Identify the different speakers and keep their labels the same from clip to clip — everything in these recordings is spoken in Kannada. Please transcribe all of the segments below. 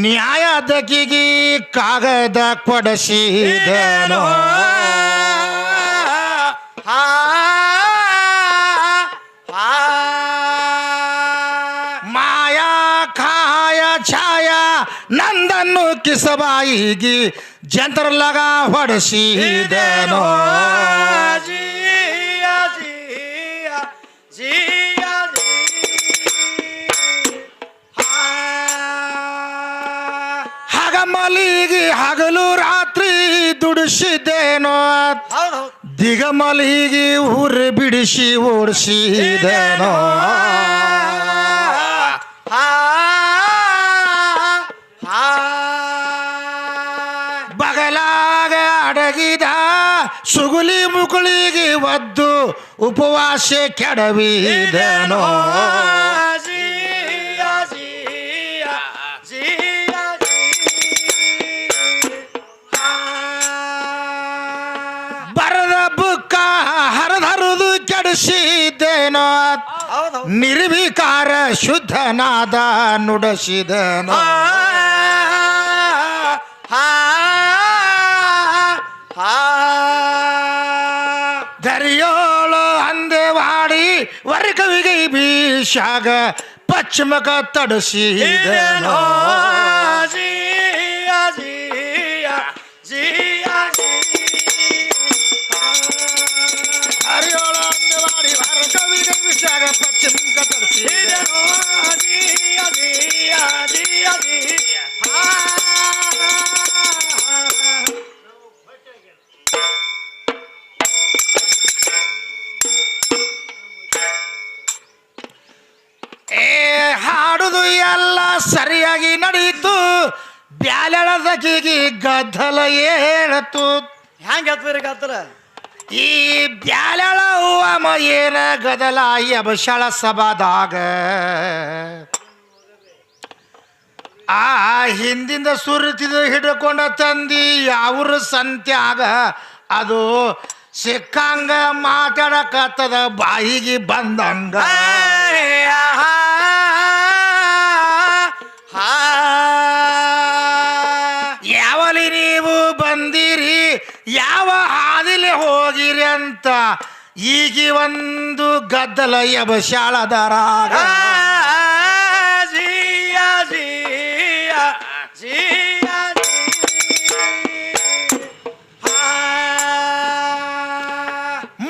Speaker 1: ನ್ಯಾಯದಕಿಗಿ ಕಾಗದ ಕೊಡಸಿದನು ಮಾಯಾ ಕಾಯ ಛಾಯ ನಂದನ್ನು ಕಿಸಬಾಯಿಗಿ ಜಂತ್ರಲಗ ಹೊಡಸಿದನು ಮಲಿಗಿ ಹಗಲು ರಾತ್ರಿ ದುಡಿಸಿದ್ದೇನೋ
Speaker 2: ದಿಗ ಮಲಿಗೆ
Speaker 1: ದಿಗಮಲಿಗಿ ಊರು ಬಿಡಿಸಿ ಓಡಿಸಿದೇನೋ. ಬಗಲಾಗ ಅಡಗಿದ ಸುಗುಲಿ ಮುಗುಳಿಗೆ ಒದ್ದು ಉಪವಾಸ ಕೆಡವಿದನೋ.
Speaker 2: ಹೌದು
Speaker 1: ನಿರ್ವಿಕಾರ ಶುದ್ಧನಾದ ನುಡಸಿದನೋ? ದರಿಯೋಳು ಅಂದೆವಾಡಿ ವರ್ಗವಿಗೆ ಬೀಶಾಗ ಪಶ್ಚಿಮಕ ತಡಿಸಿದನೋ? ಹಾಡುದು ಎಲ್ಲ ಸರಿಯಾಗಿ ನಡೀತು. ಬ್ಯಾಲೆಳದಕಿಗೆ ಗದ್ದಲ ಏಳತು.
Speaker 2: ಹೆಂಗ್ ಎತ್ತದ್ರಿ ಗದ್ದಲ
Speaker 1: ಈ ಬ್ಯಾಲೆಳ ಹೂವ ಗದಲ ಎಬಶಳ ಸಭಾದಾಗ. ಆ ಹಿಂದಿಂದ ಸುರಿತಿದ ಹಿಡ್ಕೊಂಡ ತಂದಿ ಅವ್ರ ಸಂತ್ಯಾಗ ಅದು ಸಿಕ್ಕಂಗ ಮಾತಾಡಕತ್ತದ ಬಾಯಿಗೆ ಬಂದಂಗ. ಅಂತ ಈಗ ಒಂದು ಗದ್ದಲ ಎಬ
Speaker 2: ಜಿಯಾ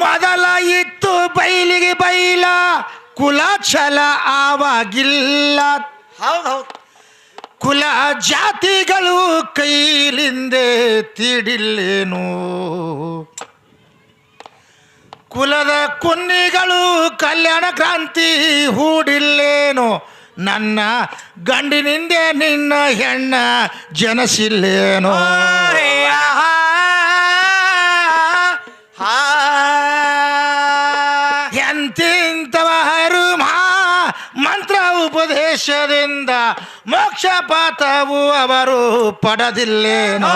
Speaker 1: ಮೊದಲ ಇತ್ತು ಬೈಲಿಗೆ ಬೈಲ ಕುಲ ಛಲ ಆವಾಗಿಲ್ಲ.
Speaker 2: ಹೌದು ಹೌದು.
Speaker 1: ಕುಲ ಜಾತಿಗಳು ಕೈಲಿಂದೆ ತೀಡಿಲ್ಲೇನು. ಕುಲದ ಕುನ್ನಿಗಳು ಕಲ್ಯಾಣ ಕ್ರಾಂತಿ ಹೂಡಿಲ್ಲೇನು ನನ್ನ ಗಂಡಿನಿಂದೆ ನಿನ್ನ ಹೆಣ್ಣ ಜನಸಿಲ್ಲೇನು ಎಂತಿಂತವರು ಮಾ ಮಂತ್ರ ಉಪದೇಶದಿಂದ ಮೋಕ್ಷ ಪಾತವು ಅವರು ಪಡೆದಿಲ್ಲೇನೋ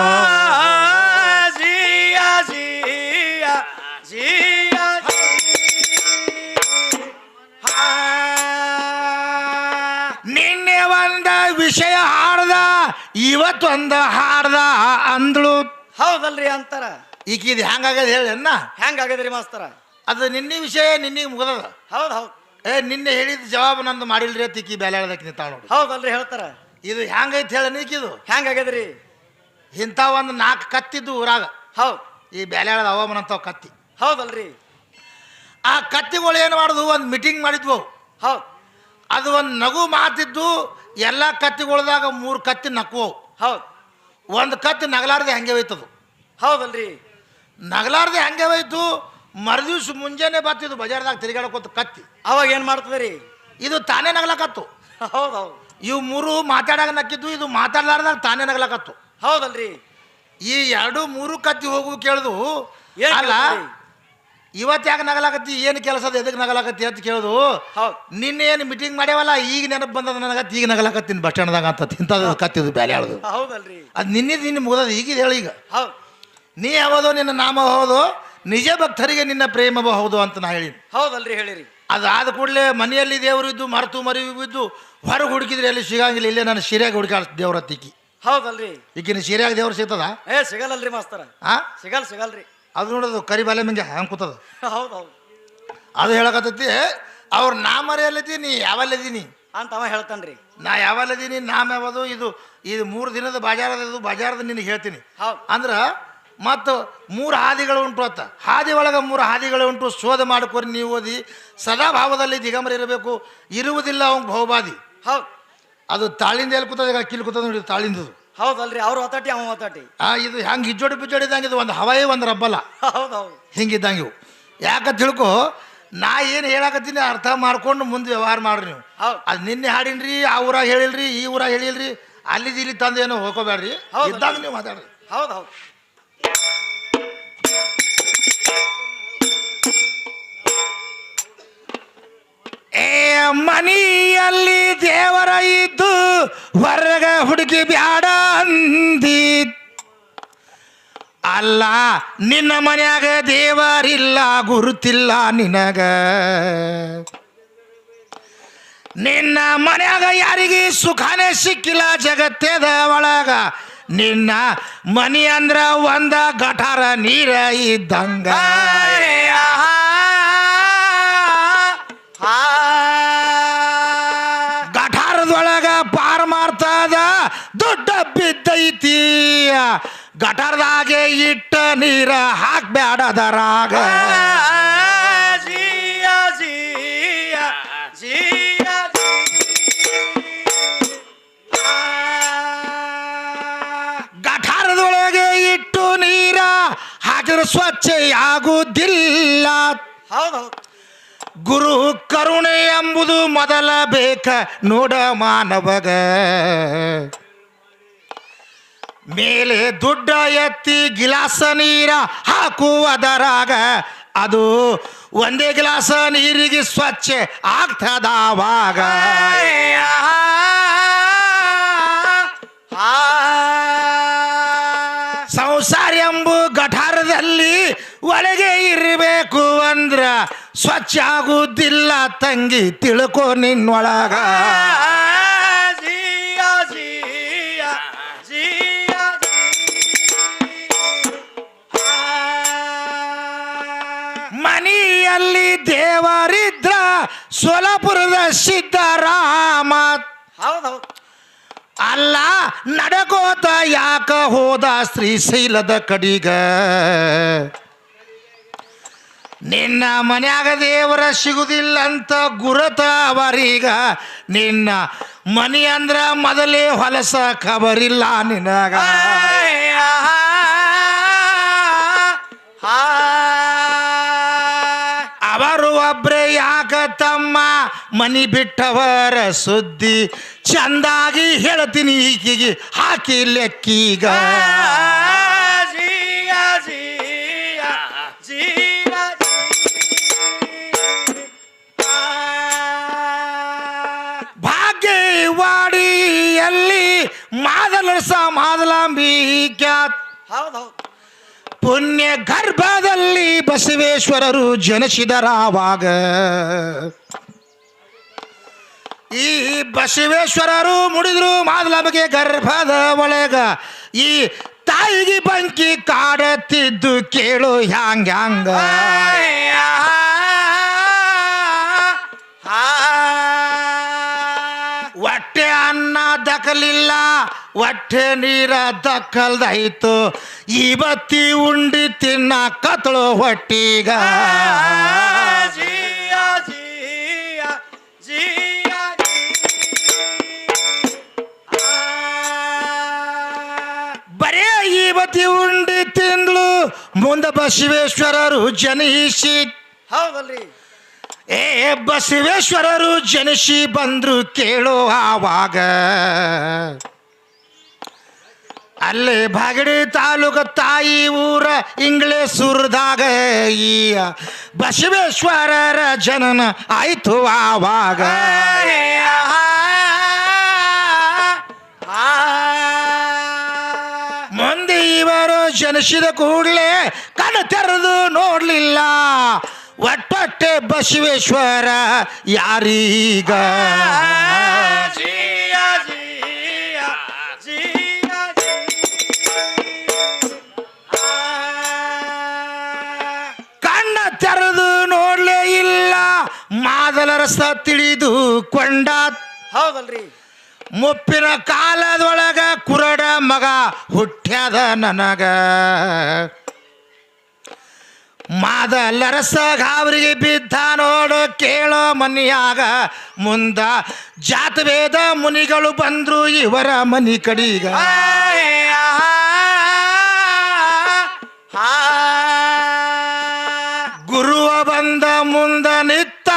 Speaker 2: ಜೀಯ ಜೀಯ ಜಿಯಾ
Speaker 1: ನಿನ್ನೆ ಒಂದ ವಿಷಯ ಹಾಡ್ದ ಇವತ್ತೊಂದ ಹಾಡ್ದ ಅಂದ್ಳು.
Speaker 2: ಹೌದಲ್ರಿ ಅಂತಾರ.
Speaker 1: ಈಗ ಇದು ಹೆಂಗಾಗದ ಹೇಳಿ ಅನ್ನ
Speaker 2: ಹೆಂಗ್ ಆಗದ್ರಿ ಮಾಸ್ತರ?
Speaker 1: ಅದು ನಿನ್ನೆ ವಿಷಯ ನಿನ್ನೆ ಮುಗದದ.
Speaker 2: ಹೌದು ಹೌದು.
Speaker 1: ಏ ನಿನ್ನೆ ಹೇಳಿದ ಜವಾಬ್ ನಂದು ಮಾಡಿಲ್ರಿ ಅಂತ ಈಕಿ ಬೇಲೆ ಹೇಳ್ದಕ್ಕೆ ನಿಂತಾಳ ನೋಡಿ.
Speaker 2: ಹೌದಲ್ರಿ ಹೇಳ್ತಾರ.
Speaker 1: ಇದು ಹೆಂಗೈತಿ ಹೇಳ ನೀಕಿದು
Speaker 2: ಹೆಂಗಾಗದ್ರಿ
Speaker 1: ಇಂಥ ಒಂದು ನಾಲ್ಕು ಕತ್ತಿದ್ದು ಊರಾಗ.
Speaker 2: ಹೌದು.
Speaker 1: ಈ ಬೇಲೆ ಹೇಳದ ಅವಮನಂತವ್ ಕತ್ತಿ.
Speaker 2: ಹೌದಲ್ರಿ.
Speaker 1: ಆ ಕತ್ತಿಗಳು ಏನು ಮಾಡಿದ್ವು ಒಂದು ಮೀಟಿಂಗ್ ಮಾಡಿದ್ವು.
Speaker 2: ಹೌದು.
Speaker 1: ಅದು ಒಂದು ನಗು ಮಾತಿದ್ದು ಎಲ್ಲ ಕತ್ತಿಗಳ್ದಾಗ ಮೂರು ಕತ್ತಿ ನಕ್ಕವು
Speaker 2: ಹೌದು.
Speaker 1: ಒಂದು ಕತ್ತಿ ನಗಲಾರ್ದೆ ಹಂಗೆ ಹೋಯ್ತದು.
Speaker 2: ಹೌದಲ್ರಿ.
Speaker 1: ನಗಲಾರ್ದೆ ಹಂಗೆ ಹೋಯ್ತು ಮರುದಿವ್ಸ ಮುಂಜಾನೆ ಬರ್ತಿದ್ದು ಬಜಾರ್ದಾಗ ತಿರುಗಾಡಕೋತ ಕತ್ತಿ.
Speaker 2: ಅವಾಗ ಏನು ಮಾಡ್ತದೆ ರೀ
Speaker 1: ಇದು ತಾನೇ ನಗಲಕತ್ತು.
Speaker 2: ಹೌದು ಹೌದು.
Speaker 1: ಇವು ಮೂರು ಮಾತಾಡಾಗ ನಕ್ಕಿದ್ದು ಇದು ಮಾತಾಡ್ಲಾರ್ದಾಗ ತಾನೇ ನಗಲಕತ್ತು.
Speaker 2: ಹೌದಲ್ರಿ.
Speaker 1: ಈ ಎರಡು ಮೂರು ಕತ್ತಿ ಹೋಗು ಕೇಳಿದು ಅಲ್ಲ? ಇವತ್ತು ಯಾಕೆ ನಗಲಾಕತ್ತಿ? ಏನು ಕೆಲಸ ಎದಕ್ಕೆ ನಗಲಾಕತ್ತಿ ಅಂತ ಕೇಳುದು? ನಿನ್ನೆ ಏನು ಮೀಟಿಂಗ್ ಮಾಡ್ಯಾವಲ್ಲ? ಈಗ ನೆನಪು ಬಂದದ ನನಗತ್ತಿ ಈಗ ನಗಲಾಕತ್ತೀನಿ ಬಸ್ ಸ್ಟ್ಯಾಂಡ್ದಾಗ ಅಂತ ತಿಂತದ ಕತ್ತಿದು ಬ್ಯಾಲೆ ಹೇಳುದು
Speaker 2: ಹೌದಲ್ರಿ.
Speaker 1: ಅದು ನಿನ್ನೆ ನಿನ್ನ ಮುಗದ ಈಗ ಹೇಳಿ ಈಗ.
Speaker 2: ಹೌದ್.
Speaker 1: ನೀ ಯಾವುದು ನಿನ್ನ ನಾಮ ಹೌದು ನಿಜ ಭಕ್ತರಿಗೆ ನಿನ್ನ ಪ್ರೇಮ ಹೌದು ಅಂತ ನಾ ಹೇಳಿ
Speaker 2: ಹೌದಲ್ರಿ ಹೇಳಿರಿ.
Speaker 1: ಅದಾದ ಕೂಡಲೇ ಮನೆಯಲ್ಲಿ ದೇವರು ಇದ್ದು ಮರೆತು ಮರಿ ಬಿದ್ದು ಹೊರಗೆ ಹುಡುಕಿದ್ರೆ ಎಲ್ಲಿ ಸಿಗಂಗಿಲ್ಲ ಇಲ್ಲೇ ನಾನು ಸೀರೆಯಾಗಿ ಹುಡುಕಾಡ ದೇವ್ರ ತಿಕ್ಕಿ
Speaker 2: ಹೌದಲ್ರಿ.
Speaker 1: ಈಗಿನ ಸೀರೆಯಾಗಿ ದೇವ್ರು ಸಿಗ್ತದ?
Speaker 2: ಏ ಸಿಗಲ್ಲಲ್ರಿ ಮಾಸ್ತರ.
Speaker 1: ಆ?
Speaker 2: ಸಿಗಲ್ ಸಿಗಲ್ರಿ.
Speaker 1: ಅದು ನೋಡೋದು ಕರಿ ಬಾಲೆ ಮಂಗೆ ಹಂಗೆ ಕೂತದ?
Speaker 2: ಹೌದು ಹೌದು.
Speaker 1: ಅದು ಹೇಳಕತ್ತೈತಿ ಅವ್ರ ನಾ ಮರೆಯಲ್ಲಿದ್ದೀನಿ ನೀ ಯಾವಲ್ಲದೀನಿ
Speaker 2: ಅಂತ ಅವ ಹೇಳ್ತಾನ್ರಿ.
Speaker 1: ನಾ ಯಾವಲ್ಲದೀನಿ ನಾಮ ಯಾವುದು ಇದು ಇದು ಮೂರು ದಿನದ ಬಾಜಾರದ ಇದು ಬಾಜಾರದ ನಿನಗೆ ಹೇಳ್ತೀನಿ.
Speaker 2: ಹೌದು.
Speaker 1: ಅಂದ್ರೆ ಮತ್ತು ಮೂರು ಹಾದಿಗಳು ಉಂಟು ಅಂತ ಹಾದಿ ಒಳಗೆ ಮೂರು ಹಾದಿಗಳು ಉಂಟು ಶೋಧ ಮಾಡ್ಕೊರಿ ನೀವು ಓದಿ. ಸದಾ ಭಾವದಲ್ಲಿ ದಿಗಂಬರ ಇರಬೇಕು ಇರುವುದಿಲ್ಲ ಅವ್ನ ಬಹುಬಾದಿ
Speaker 2: ಹೌದು.
Speaker 1: ಅದು ತಾಳಿಂದ ಎಲ್ಲಿ ಕೂತದ ಈಗ ಕಿಲ್ ಕೂತದ ನೋಡಿ ತಾಳಿಂದದು.
Speaker 2: ಹೌದಲ್ರಿ ಅವ್ರು ಒತ್ತಾಟಿ ಅವ ಒತ್ತಾಟಿ
Speaker 1: ಆ ಇದು ಹೆಂಗೆ ಹಿಜ್ಜೋಡಿ ಬಿಜ್ಜೋಡಿದಂಗೆ ಇದು ಒಂದು ಹವಾಯಿ ಒಂದು ರಬ್ಬಲ್ಲ.
Speaker 2: ಹೌದು ಹೌದು
Speaker 1: ಹಿಂಗಿದ್ದಂಗೆ ಇವು. ಯಾಕ ತಿಳ್ಕೊ ನಾ ಏನು ಹೇಳಾಕತ್ತೀನಿ ಅರ್ಥ ಮಾಡ್ಕೊಂಡು ಮುಂದೆ ವ್ಯವಹಾರ ಮಾಡ್ರಿ ನೀವು.
Speaker 2: ಹೌದು.
Speaker 1: ಅದು ನಿನ್ನೆ ಹಾಡಿನ್ರಿ ಆ ಊರಾಗ ಹೇಳಿಲ್ರಿ ಈ ಊರಾಗ ಹೇಳಿಲ್ರಿ ಅಲ್ಲಿದ್ದು ಇಲ್ಲಿ ತಂದು ಏನೋ ಹೋಗ್ಕೋಬೇಡ್ರಿ.
Speaker 2: ಹೌದು.
Speaker 1: ಇದ್ದಾಗ ನೀವು ಮಾತಾಡ್ರಿ.
Speaker 2: ಹೌದು
Speaker 1: ಏ ಮನಿಯಲ್ಲಿ ದೇವರ ಇದ್ದು ಹೊರಗ ಹುಡುಗಿ ಬ್ಯಾಡ ಅಂದಿ ಅಲ್ಲ, ನಿನ್ನ ಮನ್ಯಾಗ ದೇವರಿಲ್ಲ, ಗುರುತಿಲ್ಲ ನಿನಗ. ನಿನ್ನ ಮನ್ಯಾಗ ಯಾರಿಗೆ ಸುಖನೇ ಸಿಕ್ಕಿಲ್ಲ ಜಗತ್ತೇದ ಒಳಗ. ನಿನ್ನ ಮನಿ ಅಂದ್ರ ಒಂದ ಗಟಾರ ನೀರ ಇದ್ದಂಗ. ಗಟಾರದಾಗೆ ಇಟ್ಟ ನೀರ ಹಾಕ್ಬ್ಯಾಡದರಾಗ
Speaker 2: ಜಿಯ ಜಿಯ ಜಿಯ
Speaker 1: ಗಟಾರದೊಳಗೆ ಇಟ್ಟು ನೀರ ಹಾಕಿದ್ರೆ ಸ್ವಚ್ಛ ಆಗುವುದಿಲ್ಲ ಗುರು ಕರುಣೆ ಎಂಬುದು ಮೊದಲ ಬೇಕ ನೋಡ ಮಾನವಗ. ಮೇಲೆ ದುಡ್ಡ ಎತ್ತಿ ಗಿಲಾಸ ನೀರ ಹಾಕುವುದರಾಗ ಅದು ಒಂದೇ ಗಿಲಾಸ ನೀರಿಗೆ ಸ್ವಚ್ಛ ಆಗ್ತದಾವಾಗ ಸಂಸಾರ ಎಂಬು ಗಠಾರದಲ್ಲಿ ಒಳಗೆ ಇರಬೇಕು ಅಂದ್ರ ಸ್ವಚ್ಛ ಆಗುವುದಿಲ್ಲ ತಂಗಿ ತಿಳ್ಕೊ ನಿನ್ನೊಳಗ ದೇವರಿದ್ರ ಸೋಲಾಪುರದ ಸಿದ್ದರಾಮ ಅಲ್ಲ ನಡಕೋತ ಯಾಕ ಹೋದ ಶ್ರೀಶೈಲದ ಕಡಿಗ? ನಿನ್ನ ಮನ್ಯಾಗ ದೇವರ ಸಿಗುದಿಲ್ಲ ಅಂತ ಗುರತ ಅವರೀಗ ನಿನ್ನ ಮನಿ ಅಂದ್ರ ಮೊದಲೇ ಹೊಲಸ ಖಬರಿಲ್ಲ ನಿನಗ. ಒಬ್ರೇ ಯಾಕ ತಮ್ಮ ಮನಿ ಬಿಟ್ಟವರ ಸುದ್ದಿ ಚಂದಾಗಿ ಹೇಳ್ತೀನಿ ಈಕಿಗೆ. ಹಾಕಿ ಲೆಕ್ಕೀಗ. ಭಾಗ್ಯವಾಡಿಯಲ್ಲಿ ಮಾದಲಸ ಮಾದಲಾಂಬಿ ಖ್ಯಾತ್.
Speaker 2: ಹೌದೌದು ಹೌದು.
Speaker 1: ಪುಣ್ಯ ಗರ್ಭದಲ್ಲಿ ಬಸವೇಶ್ವರರು ಜನಿಸಿದರಾವಾಗ ಈ ಬಸವೇಶ್ವರರು ಮುಡಿದ್ರು ಮಾದಲಾಂಬಿಗೆ ಗರ್ಭದ ಒಳಗ. ಈ ತಾಯಿಗೆ ಬಂಕಿ ಕಾಡತ್ತಿದ್ದು ಕೇಳು ಹ್ಯಾಂಗ್ಯಾಂಗ್ ಹ್ಯಾಂಗ? ದಕ್ಕಲಿಲ್ಲ ಹೊಟ್ಟೆ ನೀರ ದಕ್ಕಲ್ದಾಯ್ತು ಇವತ್ತಿ ಉಂಡಿ ತಿನ್ನ ಕತ್ತಳು ಹೊಟ್ಟಿಗ. ಬರೇ ಇವತ್ತಿ ಉಂಡಿ ತಿಂದ್ಲು ಮುಂದ ಬಸವೇಶ್ವರರು ಜನಿಸಿ.
Speaker 2: ಹೌದಲ್ರಿ.
Speaker 1: ಏ ಬಸವೇಶ್ವರರು ಜನಿಸಿ ಬಂದ್ರು ಕೇಳೋ ಆವಾಗ. ಅಲ್ಲಿ ಬಾಗಡಿ ತಾಲೂಕ ತಾಯಿ ಊರ ಇಂಗ್ಲೇಸೂರ್ದಾಗ ಈ ಬಸವೇಶ್ವರರ ಜನನ ಆಯ್ತು ಆವಾಗ. ಮುಂದೆ ಇವರು ಜನಿಸಿದ ಕೂಡಲೇ ಕಣ್ಣು ತೆರೆದು ನೋಡ್ಲಿಲ್ಲ. ಒಟ್ಟೊಟ್ಟೆ ಬಸವೇಶ್ವರ ಯಾರೀಗ? ಕಣ್ಣ ತೆರೆದು ನೋಡ್ಲೇ ಇಲ್ಲ ಮಾದಲ ರಸ ತಿಳಿದು ಕೊಂಡ
Speaker 2: ಹೌದಲ್ರಿ.
Speaker 1: ಮುಪ್ಪಿನ ಕಾಲದೊಳಗ ಕುರಡ ಮಗ ಹುಟ್ಟ್ಯಾದ ನನಗ. ಮಾದಲರಸ ಗಾವರಿಗೆ ಬಿದ್ದ ನೋಡು ಕೇಳೋ ಮನಿಯಾಗ ಮುಂದ ಜಾತವೇದ ಮುನಿಗಳು ಬಂದ್ರು ಇವರ ಮನಿ ಕಡೀಗ ಗುರುವ ಬಂದ ಮುಂದ ನಿತ್ತ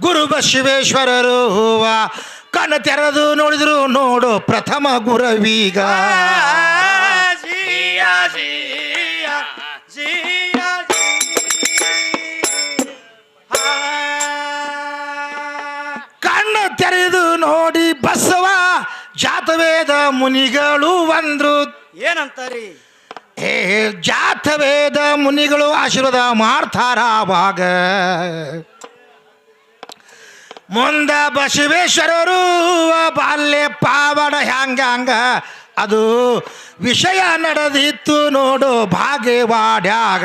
Speaker 1: ಗುರು ಬಸವೇಶ್ವರರು ಹೂವ ಕಣ್ಣು ತೆರೆದು ನೋಡಿದ್ರು ನೋಡು ಪ್ರಥಮ ಗುರವೀಗ ನೋಡಿ ಬಸವ ಜಾತವೇದ ಮುನಿಗಳು ಬಂದ್ರು
Speaker 2: ಏನಂತಾರಿ?
Speaker 1: ಏ ಜಾತವೇದ ಮುನಿಗಳು ಆಶೀರ್ವಾದ ಮಾಡ್ತಾರ ಭಾಗ ಮುಂದ ಬಸವೇಶ್ವರರು ಬಾಲ್ಯ ಪಾವಡ ಹ್ಯಾಂಗ ಹಂಗ ಅದು ವಿಷಯ ನಡೆದಿತ್ತು ನೋಡು ಭಾಗ್ಯವಾಡ್ಯಾಗ.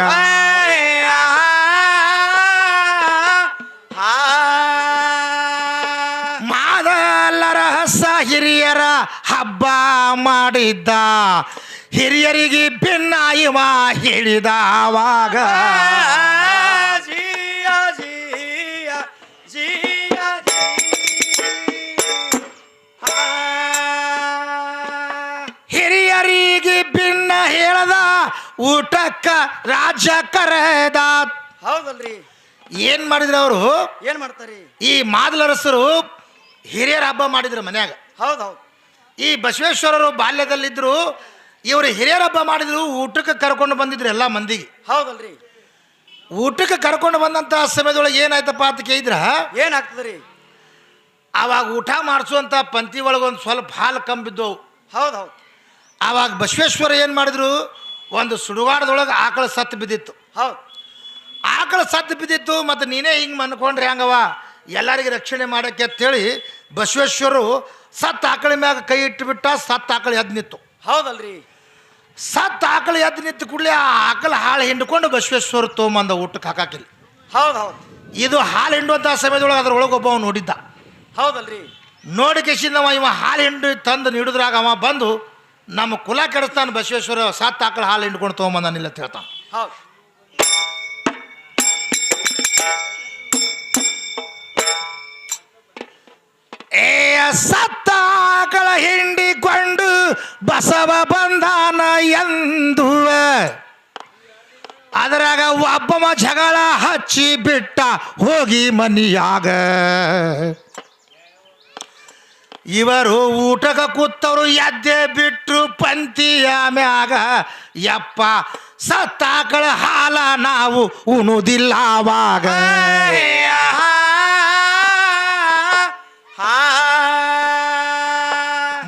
Speaker 1: ಹಬ್ಬ ಮಾಡಿದ್ದ. ಹಿರಿಯರಿಗೆ ಭಿನ್ನ ಇವ ಹೇಳಿದ ಆವಾಗ
Speaker 2: ಜಿಯ ಜಿಯ ಜಿಯ
Speaker 1: ಹಿರಿಯರಿಗೆ ಭಿನ್ನ ಹೇಳದ ಊಟಕ್ಕ ರಾಜ ಕರೆದ.
Speaker 2: ಹೌದಲ್ರಿ.
Speaker 1: ಏನ್ ಮಾಡಿದ್ರು ಅವರು?
Speaker 2: ಏನ್ ಮಾಡ್ತಾರೆ?
Speaker 1: ಈ ಮಾದಲರಸರು ಹಿರಿಯರ ಹಬ್ಬ ಮಾಡಿದ್ರು ಮನ್ಯಾಗ.
Speaker 2: ಹೌದೌದು ಹೌದ್.
Speaker 1: ಈ ಬಸವೇಶ್ವರರು ಬಾಲ್ಯದಲ್ಲಿದ್ದರು ಇವರು ಹಿರಿಯರ ಹಬ್ಬ ಮಾಡಿದ್ರು ಊಟಕ್ಕೆ ಕರ್ಕೊಂಡು ಬಂದಿದ್ರು ಎಲ್ಲ ಮಂದಿಗೆ.
Speaker 2: ಹೌದಲ್ರಿ.
Speaker 1: ಊಟಕ್ಕೆ ಕರ್ಕೊಂಡು ಬಂದಂಥ ಸಮಯದೊಳಗೆ ಏನಾಯ್ತಪ್ಪ ಅಂತ ಕೇಳಿದ್ರ?
Speaker 2: ಏನಾಗ್ತದ್ರಿ?
Speaker 1: ಆವಾಗ ಊಟ ಮಾಡಿಸುವಂಥ ಪಂಕ್ತಿ ಒಳಗೆ ಒಂದು ಸ್ವಲ್ಪ ಹಾಲು ಕಂಬಿದ್ದವು
Speaker 2: ಹೌದು ಹೌದು
Speaker 1: ಆವಾಗ ಬಸವೇಶ್ವರ ಏನು ಮಾಡಿದ್ರು? ಒಂದು ಸುಡುಗಾಡದೊಳಗೆ ಆಕಳ ಸತ್ತು ಬಿದ್ದಿತ್ತು.
Speaker 2: ಹೌದು.
Speaker 1: ಆಕಳ ಸತ್ತು ಬಿದ್ದಿತ್ತು ಮತ್ತು ನೀನೇ ಹಿಂಗೆ ಮನ್ಕೊಂಡ್ರೆ ಹೆಂಗವ ಎಲ್ಲರಿಗೆ ರಕ್ಷಣೆ ಮಾಡೋಕ್ಕೆ ಅಂತೇಳಿ ಬಸವೇಶ್ವರು ಸತ್ತು ಆಕಳ ಮ್ಯಾಗ ಕೈ ಇಟ್ಟುಬಿಟ್ಟ ಸತ್ತ ಆಕಳು ಎದ್ದು ನಿಂತು.
Speaker 2: ಹೌದಲ್ರಿ.
Speaker 1: ಸತ್ತ ಆಕಳು ಎದ್ದು ನಿಂತು ಕೂಡಲೇ ಆ ಆಕಳ ಹಾಳು ಹಿಂಡ್ಕೊಂಡು ಬಸವೇಶ್ವರ ತೊಗೊಂಬಂದ ಊಟಕ್ಕೆ ಹಾಕಾಕಿಲ್ಲ.
Speaker 2: ಹೌದು ಹೌದು.
Speaker 1: ಇದು ಹಾಲು ಹಿಂಡುವಂಥ ಸಮಯದೊಳಗೆ ಅದ್ರೊಳಗೆ ಒಬ್ಬ ನೋಡಿದ್ದ.
Speaker 2: ಹೌದಲ್ರಿ.
Speaker 1: ನೋಡಿ ಕೆಸಿಂದವ ಇವ ಹಾಲು ಹಿಂಡಿ ತಂದು ನೀಡಿದ್ರಾಗ ಅವ ಬಂದು ನಮ್ಮ ಕುಲ ಕೆಡಿಸ್ತಾನೆ ಬಸವೇಶ್ವರ ಸತ್ತ ಆಕಳು ಹಾಲು ಹಿಂಡ್ಕೊಂಡು ತೊಗೊಂಬಂದಾನಿಲ್ಲ ಅಂತ ಹೇಳ್ತಾನೆ.
Speaker 2: ಹೌದ್.
Speaker 1: ಏ ಸತ್ತ ಆಕಳ ಹಿಂಡಿಕೊಂಡು ಬಸವ ಬಂದಾನ ಎಂದು ಅದರಾಗ ಒಬ್ಬಮ ಜಗಳ ಹಚ್ಚಿ ಬಿಟ್ಟ ಹೋಗಿ ಮನಿಯಾಗ. ಇವರು ಊಟಕ ಕೂತವರು ಎದ್ದೆ ಬಿಟ್ಟರು ಪಂತಿಯ ಮ್ಯಾಗ. ಯಪ್ಪ, ಸತ್ತಾಕಳ ಹಾಲ ನಾವು ಉಣುದಿಲ್ಲ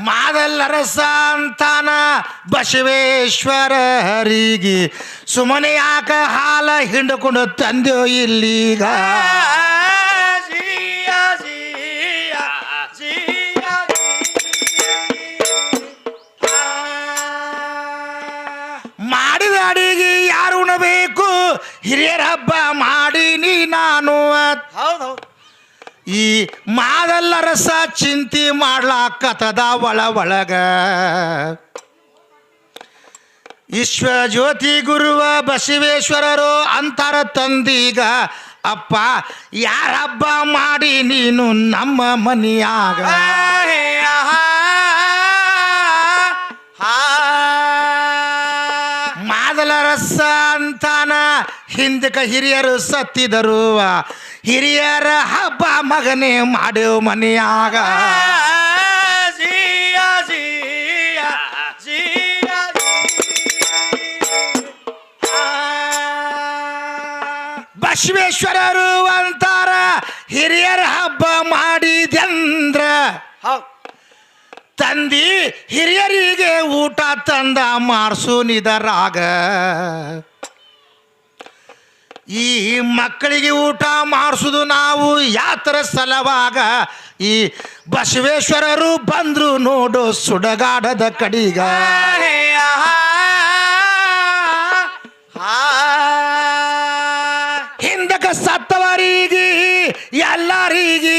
Speaker 1: ಆವಾಗ ಸಂತಾನ ಬಸವೇಶ್ವರ ಹರಿಗೆ ಸುಮ್ಮನೆ ಯಾಕ ಹಾಲ ಹಿಂಡ್ಕೊಂಡು ತಂದೆಯೋ ಇಲ್ಲಿಗ? ಮಾಡಿದ ಅಡಿಗೆ ಯಾರು ಉಣಬೇಕು? ಹಿರಿಯರ ಹಬ್ಬ ಮಾಡಿನಿ ನಾನು
Speaker 2: ಹೌದ್. ಹೌದ್
Speaker 1: ಮಾದಲ್ಲ ರಸ ಚಿಂತಿ ಮಾಡ್ಲಾಕತದ ಒಳ ಒಳಗ. ವಿಶ್ವಜ್ಯೋತಿ ಗುರುವ ಬಸವೇಶ್ವರರು ಅಂತಾರ ತಂದೀಗ ಅಪ್ಪ ಯಾರಬ್ಬ ಮಾಡಿ ನೀನು ನಮ್ಮ ಮನೆಯಾಗ? ಮಾದಲ ರಸ ಅಂತಾನ ಹಿಂದಕ ಹಿರಿಯರು ಸತ್ತಿದರು ಹಿರಿಯರ ಹಬ್ಬ ಮಗನೇ ಮಾಡು ಮನೆಯಾಗ.
Speaker 2: ಜಿಯ ಜಿಯ ಜಿಯ
Speaker 1: ಬಸವೇಶ್ವರರು ಅಂತಾರ ಹಿರಿಯರ ಹಬ್ಬ ಮಾಡಿದೆಂದ್ರ ತಂದಿ ಹಿರಿಯರಿಗೆ ಊಟ ತಂದ ಮಾಡಿಸು ನಿದರಾಗ. ಈ ಮಕ್ಕಳಿಗೆ ಊಟ ಮಾಡಿಸೋದು ನಾವು ಯಾತರ ಸಲವಾಗ ಈ ಬಸವೇಶ್ವರರು ಬಂದ್ರು ನೋಡು ಸುಡಗಾಡದ ಕಡಿಗ ಹಿಂದಕ ಸತ್ತವರಿಗೆ ಎಲ್ಲರಿಗೆ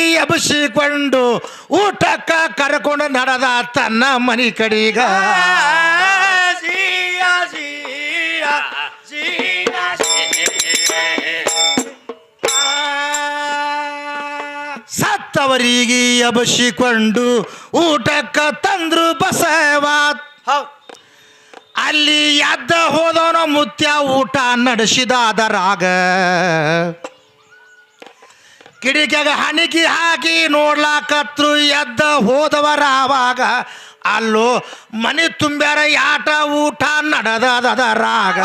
Speaker 1: ಕರ್ಕೊಂಡು ನಡೆದ ತನ್ನ ಮನಿ ಕಡಿಗ ಸತ್ತವರಿಗೆ ಅಬಸಿಕೊಂಡು ಊಟಕ್ಕ ತಂದ್ರು ಬಸವ ಅಲ್ಲಿ ಎದ್ದ ಹೋದವನ ಮುತ್ಯ ಊಟ ನಡೆಸಿದಾದರಾಗ ಕಿಡಿಕೆಗ ಹಣಿಕಿ ಹಾಕಿ ನೋಡ್ಲಾಕತ್ರು ಎದ್ದ ಹೋದವರ ಆವಾಗ. ಅಲ್ಲೋ ಮನೆ ತುಂಬ್ಯಾರ ಯಾಟ ಊಟ ನಡೆದದರಾಗ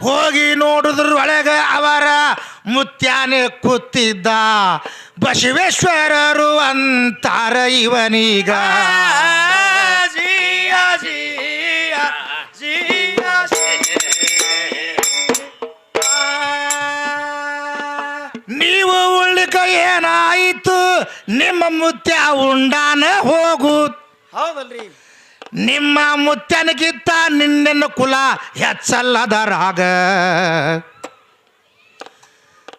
Speaker 1: ಹೋಗಿ ನೋಡಿದ್ರ ಒಳಗೆ ಅವರ ಮುತ್ಯಾನೆ ಕೂತಿದ್ದ. ಬಸವೇಶ್ವರರು ಅಂತಾರ ಇವನೀಗ. ನೀವು ಉಳ್ಳಿಕ ಏನಾಯಿತು? ನಿಮ್ಮ ಮುತ್ಯ ಉಂಡಾನ ಹೋಗು.
Speaker 2: ಹೌದಲ್ರಿ.
Speaker 1: ನಿಮ್ಮ ಮುತ್ತನಿಗಿತ್ತ ನಿನ್ನ ಕುಲ ಹೆಚ್ಚಲ್ಲದ ರಾಗ.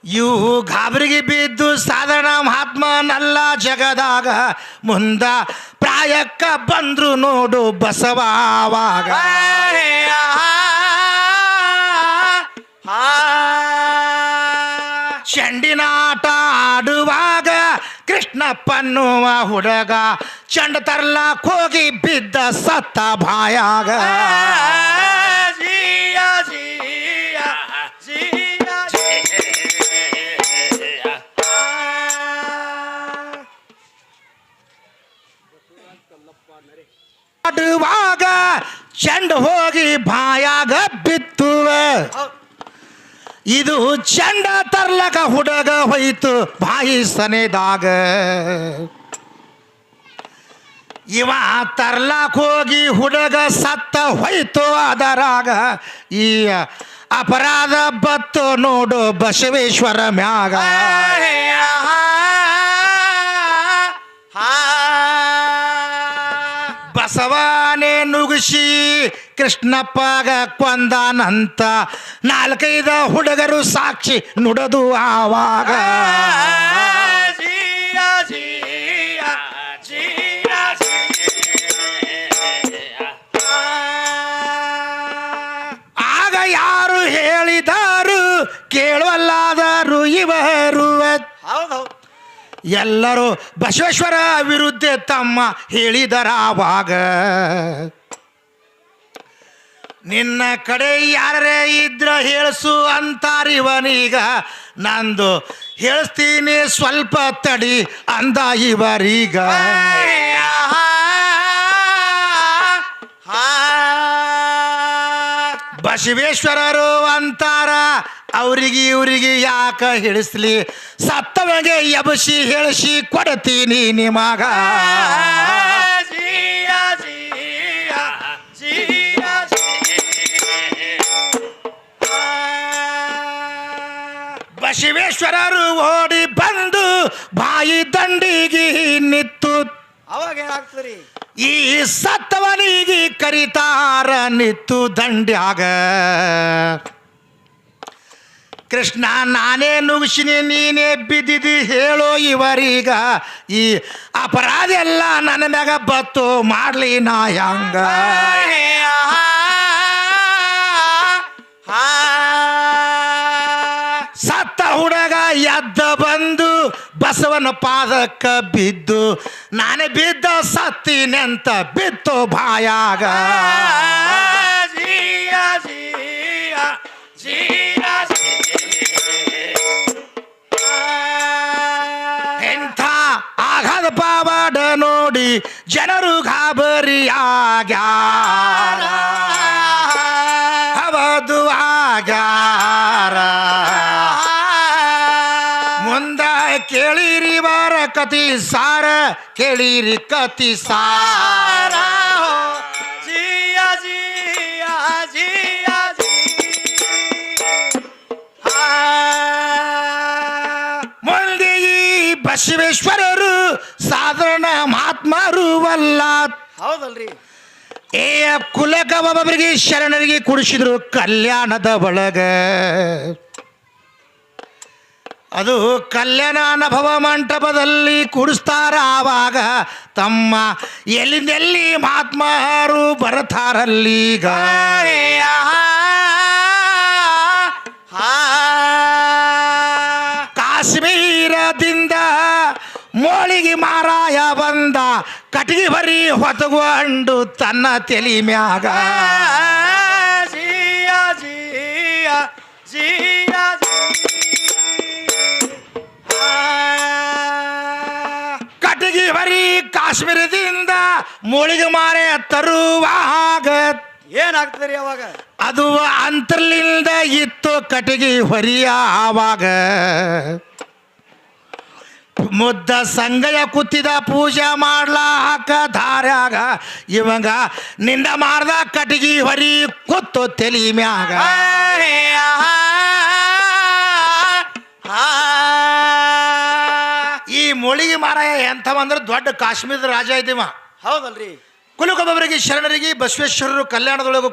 Speaker 1: ಇವು ಗಾಬರಿಗೆ ಬಿದ್ದು ಸಾಧಾರಣ ಮಹಾತ್ಮನಲ್ಲ ಜಗದಾಗ. ಮುಂದ ಪ್ರಾಯಕ್ಕ ಬಂದ್ರು ನೋಡು ಬಸವಾವಾಗ ಚಂಡಿನಾಟ ಆಟ ಆಡುವಾಗ ಕೃಷ್ಣಪ್ಪನ್ನುವ ಹುಡುಗ ಚಂಡ ತರ್ಲಾಕ್ ಹೋಗಿ ಬಿದ್ದ ಸತ್ತ ಬಾಯಾಗ. ಆಡುವಾಗ ಚಂಡ ಹೋಗಿ ಬಾಯಾಗ ಬಿತ್ತುವ. ಇದು ಚಂಡ ತರ್ಲಕ ಹುಡುಗ ಹೋಯ್ತು ಬಾಯಿ ಸನೆದಾಗ. ಇವ ತರ್ಲಾಕ್ ಹೋಗಿ ಹುಡುಗ ಸತ್ತ ಹೋಯ್ತು ಅದರಾಗ ಈ ಅಪರಾಧ ಬತ್ತು ನೋಡು ಬಸವೇಶ್ವರ ಮ್ಯಾಗ ಬಸವಾನೇ ನುಗ್ಸಿ ಕೃಷ್ಣಪ್ಪಗ ಕೊಂದಾನಂತ ನಾಲ್ಕೈದ ಹುಡುಗರು ಸಾಕ್ಷಿ ನುಡದು ಆವಾಗ ಕೇಳುವಲ್ಲಾದರು ಇವರು ಎಲ್ಲರೂ ಬಸವೇಶ್ವರ ವಿರುದ್ಧ ತಮ್ಮ ಹೇಳಿದರ ಆವಾಗ ನಿನ್ನ ಕಡೆ ಯಾರೇ ಇದ್ರ ಹೇಳಸು ಅಂತಾರಿವನೀಗ ನಂದು ಹೇಳಿಸ್ತೀನಿ ಸ್ವಲ್ಪ ತಡಿ ಅಂದ ಇವರೀಗ. ಬಸವೇಶ್ವರರು ಅಂತಾರ. ಅವ್ರಿಗೆ ಇವ್ರಿಗೆ ಯಾಕ ಹಿಡಿಸ್ಲಿ? ಸತ್ತವಗೆ ಎಬಸಿ ಹೇಳಿಸಿ ಕೊಡ್ತೀನಿ ನಿಮಗ
Speaker 2: ಶಿವೇಶ್ವರರು
Speaker 1: ಬಸವೇಶ್ವರರು ಓಡಿ ಬಂದು ಬಾಯಿ ದಂಡಿಗೆ ನಿತ್ತು
Speaker 2: ಅವಾಗ ಏನಾಗ್ತದ್ರಿ?
Speaker 1: ಈ ಸತ್ತವನಿಗೆ ಕರಿತಾರ ನಿತ್ತು ದಂಡ್ಯಾಗ. ಕೃಷ್ಣ ನಾನೇ ನುಗ್ಸಿನಿ ನೀನೇ ಬಿದ್ದಿದಿ ಹೇಳೋ ಇವರೀಗ. ಈ ಅಪರಾಧ ಎಲ್ಲ ನನ್ನ ಮ್ಯಾಗ ಬತ್ತು ಮಾಡ್ಲಿ ನಾ ಹಂಗ? ಸತ್ತ ಹುಡುಗ ಎದ್ದ ಬಂದು ಬಸವನ ಪಾದಕ್ಕ ಬಿದ್ದು ನಾನೇ ಬಿದ್ದ ಸತ್ತಿನೆಂತ ಬಿತ್ತು ಬಾಯಾಗ. ಎಂಥ ಆಘಾತ ಪಾವಾಡ ನೋಡಿ ಜನರು ಗಾಬರಿ ಹವದು ಆಗ್ಯಾರ ಮುಂದ ಕೇಳಿರಿ ಬಾರ ಕತಿ ಸಾರ ಕೇಳಿರಿ ಕತಿ ಸಾರ.
Speaker 2: ಜಿಯ ಜಿಯ ಜಿಯ
Speaker 1: ಮುಂದೆ ಈ ಬಸವೇಶ್ವರರು ಸಾಧಾರಣ ಮಹಾತ್ಮರು ಅಲ್ಲ.
Speaker 2: ಹೌದಲ್ರಿ.
Speaker 1: ಏ ಕುಲಕ ಬಾಬರಿಗೆ ಶರಣರಿಗೆ ಕುಡಿಸಿದ್ರು ಕಲ್ಯಾಣದ ಒಳಗ ಅದು ಕಲ್ಯಾಣ ಅನುಭವ ಮಂಟಪದಲ್ಲಿ ಕುಡಿಸ್ತಾರ ಆವಾಗ ತಮ್ಮ ಎಲ್ಲಿಂದೆಲ್ಲಿ ಮಹಾತ್ಮರು ಬರ್ತಾರಲ್ಲೀಗ ಕಾಶ್ಮೀರದಿಂದ ಮೋಳಿಗೆ ಮಾರಾಯ ಬಂದ ಕಟ್ಟಿಗೆ ಬರಿ ಹೊತಗೊಂಡು ತನ್ನ ತೆಲಿ ಮ್ಯಾಗ.
Speaker 2: ಜಿಯ ಜಿಯ ಜಿಯ
Speaker 1: ಕಟ್ಟಿಗೆ ಬರಿ ಕಾಶ್ಮೀರದಿಂದ ಮೋಳಿಗೆ ಮಾರೆ ತರುವಾಗ
Speaker 2: ಏನಾಗ್ತದ್ರಿ ಅವಾಗ
Speaker 1: ಅದು ಅಂತರ್ಲಿಂದ ಇತ್ತು ಕಟಗಿ ಹೊರಿಯ ಆವಾಗ ಮುದ್ದ ಸಂಗಯ ಕುತ್ತಿದ ಪೂಜೆ ಮಾಡ್ಲಾಕ ದಾರ್ಯಾಗ ಇವಂಗ ನಿಂದ ಮಾರ್ದ ಕಟಗಿ ಹೊರಿ ಕುತ್ತು ತೆಲಿ ಮ್ಯಾಗ ಮೊಳಿಗೆ ಮಾರಾಯ ಎಂಥವಂದ್ರೆ ದೊಡ್ಡ ಕಾಶ್ಮೀರದ ರಾಜ ಇದ್ದೀವ.
Speaker 2: ಹೌದಲ್ರಿ.
Speaker 1: ಕುಲಗೊಬ್ಬರಿಗೆ ಶರಣರಿಗೆ ಬಸವೇಶ್ವರರು ಕಲ್ಯಾಣದೊಳಗೆ